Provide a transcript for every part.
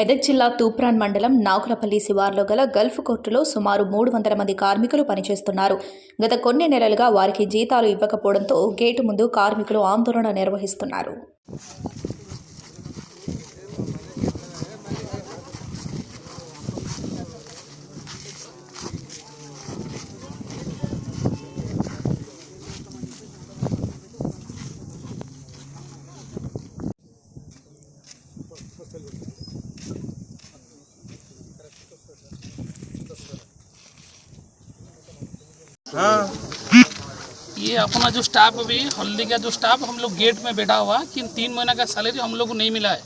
మెదక్ జిల్లా తూప్రాన్ మండలం నాగులపల్లి శివార్లో గల గల్ఫ్ కోర్టులో సుమారు మూడు వందల మంది కార్మికులు పనిచేస్తున్నారు. గత కొన్ని నెలలుగా వారికి జీతాలు ఇవ్వకపోవడంతో గేటు ముందు కార్మికులు ఆందోళన నిర్వహిస్తున్నారు. ये अपना जो स्टाफ अभी, हल्दी का जो स्टाफ हम लोग गेट में बैठा हुआ, कि तीन महीना का सैलरी हम लोग को नहीं मिला है।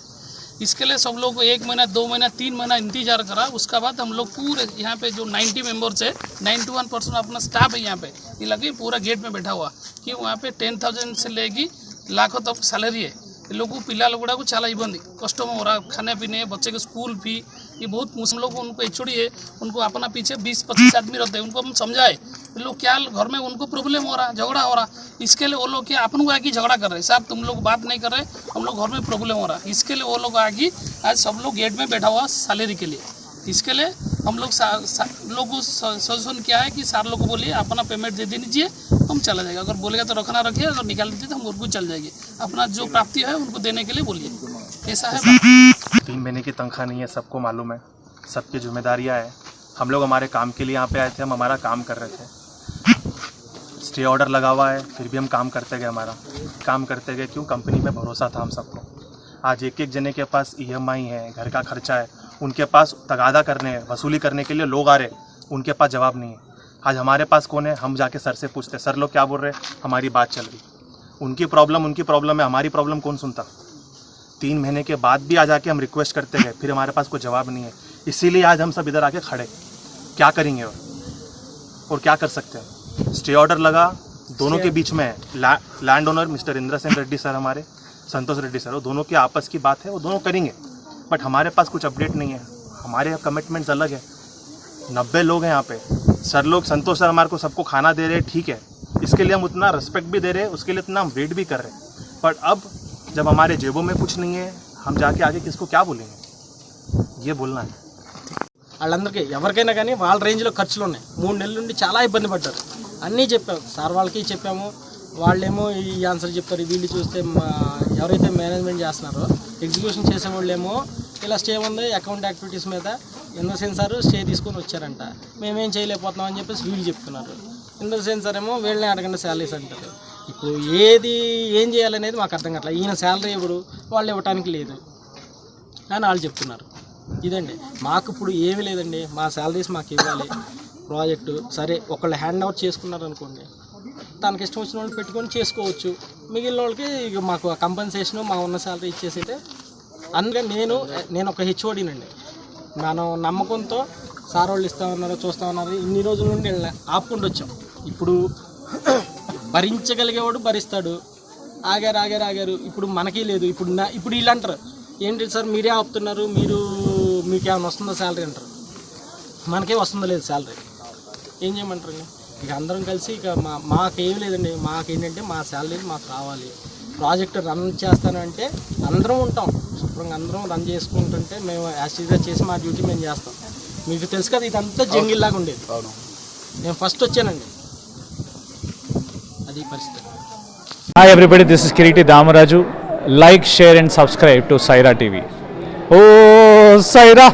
इसके लिए सब लोग एक महीना, दो महीना, तीन महीना इंतज़ार करा। उसका बाद हम लोग पूरे यहाँ पे जो 90 मेंबर्स है 91 परसेंट अपना स्टाफ है यहाँ पे। ये लगे पूरा गेट में बैठा हुआ, कि वहाँ पे टेन से लेगी लाखों तक तो सैलरी है। लोगों पिला लोगों को चला इबंदी कष्ट में हो रहा खाने पीने बच्चे के स्कूल फ़ी, ये बहुत मुस्लिम लोग उनको एचोड़ी है, उनको अपना पीछे बीस पच्चीस आदमी रहते हैं, उनको हम समझाए। लोग क्या, घर में उनको प्रॉब्लम हो रहा, झगड़ा हो रहा, इसके लिए वो लोग क्या, अपन को आगे झगड़ा कर रहे हैं। साहब, तुम लोग बात नहीं कर रहे, हम लोग घर में प्रॉब्लम हो रहा इसके लिए वो लोग आगे, आज सब लोग गेट में बैठा हुआ सैलरी के लिए। इसके लिए हम लोग लोग को सजेशन क्या है कि सार लोग को बोलिए, अपना पेमेंट दे दीजिए, हम चला जाएगा। अगर बोलेगा तो रखना रखिए, अगर निकाल दीजिए तो हम उनको चल जाएँगे। अपना जो प्राप्ति है, उनको देने के लिए बोलिए। ऐसा है। तीन महीने की तनख्वाह नहीं है, सबको मालूम है। सबकी जिम्मेदारियाँ है। हम लोग हमारे काम के लिए यहाँ पे आए थे, हम हमारा काम कर रहे थे। स्टे ऑर्डर लगा हुआ है, फिर भी हम काम करते गए हमारा। काम करते गए, क्यों? कंपनी में भरोसा था हम सबको। आज एक एक जने के पास ईएमआई है घर का खर्चा है उनके पास तगादा करने वसूली करने के लिए लोग आ रहे उनके पास जवाब नहीं है। आज हमारे पास कौन है? हम जाके सर से पूछते सर लोग क्या बोल रहे हैं? हमारी बात चल रही उनकी प्रॉब्लम उनकी प्रॉब्लम है। हमारी प्रॉब्लम कौन सुनता? तीन महीने के बाद भी आ जाके हम रिक्वेस्ट करते गए फिर हमारे पास कोई जवाब नहीं है। इसीलिए आज हम सब इधर आके खड़े क्या करेंगे और? और क्या कर सकते हैं? स्टे ऑर्डर लगा दोनों के बीच में है। ला, land owner mister Indra Sen Reddy sir हमारे। संतोष रेड्डी सर वो दोनों की आपस की बात है वो दोनों करेंगे बट हमारे पास कुछ अपडेट नहीं है हमारे कमिटमेंट्स अलग है नब्बे लोग हैं यहाँ पे सर लोग संतोष सर हमारे को सबको खाना दे रहे हैं ठीक है इसके लिए हम उतना रिस्पेक्ट भी दे रहे हैं उसके लिए इतना हम वेट भी कर रहे हैं बट अब जब हमारे जेबों में कुछ नहीं है हम जाके आगे किसको क्या बोलेंगे ये बोलना है వాళ్ళందరికీ ఎవరికైనా కానీ వాళ్ళ రేంజ్లో ఖర్చులు ఉన్నాయి మూడు నెలల నుండి చాలా ఇబ్బంది పడ్డారు అన్నీ చెప్పాము సార్ వాళ్ళకి చెప్పాము వాళ్ళేమో ఈ ఆన్సర్ చెప్తారు వీళ్ళు చూస్తే మా ఎవరైతే మేనేజ్మెంట్ చేస్తున్నారో ఎగ్జిక్యూషన్ చేసేవాళ్ళేమో ఇలా స్టే ఉంది అకౌంట్ యాక్టివిటీస్ మీద ఇంద్రసేన్ సార్ స్టే తీసుకొని వచ్చారంట. మేమేం చేయలేకపోతున్నాం అని చెప్పేసి వీళ్ళు చెప్తున్నారు. ఇంద్రసేన్ సార్ ఏమో వీళ్ళని అడగండి శాలరీస్ అంటారు. ఇప్పుడు ఏది ఏం చేయాలనేది మాకు అర్థం కావట్లేదు. ఈయన శాలరీ ఇవ్వడు వాళ్ళు ఇవ్వటానికి లేదు అని వాళ్ళు చెప్తున్నారు. ఇదండి. మాకు ఇప్పుడు ఏమీ లేదండి. మా శాలరీస్ మాకు ఇవ్వాలి. ప్రాజెక్టు సరే ఒకళ్ళు హ్యాండ్ ఓవర్ చేసుకున్నారు అనుకోండి తనకి ఇష్టం వచ్చిన వాళ్ళు పెట్టుకొని చేసుకోవచ్చు. మిగిలిన వాళ్ళకి ఇక మాకు కంపెన్సేషన్ మా ఉన్న శాలరీ ఇచ్చేసైతే అందుకని నేను నేను ఒక హెచ్ఓడినండి మనం నమ్మకంతో సార్ వాళ్ళు ఇస్తామన్నారు చూస్తామన్నారు ఇన్ని రోజుల నుండి ఆపుకుంటూ వచ్చాం. ఇప్పుడు భరించగలిగేవాడు భరిస్తాడు. ఆగారు ఆగారు ఆగారు. ఇప్పుడు మనకి లేదు. ఇప్పుడు నా ఇప్పుడు వీళ్ళు అంటారు. ఏంటి సార్ మీరే ఆపుతున్నారు మీరు మీకు ఏమైనా వస్తుందా శాలరీ అంటారు. మనకే వస్తుందో లేదు శాలరీ ఏం చేయమంటారు? ఇక అందరం కలిసి ఇక మా మాకేం లేదండి. మాకేంటంటే మా శాలరీ మాకు కావాలి. ప్రాజెక్ట్ రన్ చేస్తానంటే అందరం ఉంటాం. శుభ్రంగా అందరం రన్ చేసుకుంటుంటే మేము యాక్చువల్గా చేసి మా డ్యూటీ మేము చేస్తాం. మీకు తెలుసు కదా ఇదంతా జంగిల్లాగా ఉండేది. నేను ఫస్ట్ వచ్చానండి. అది పరిస్థితి. Hi everybody, this is Kiriti Damaraju. Like, share and subscribe to Saira TV. Oh, Saira!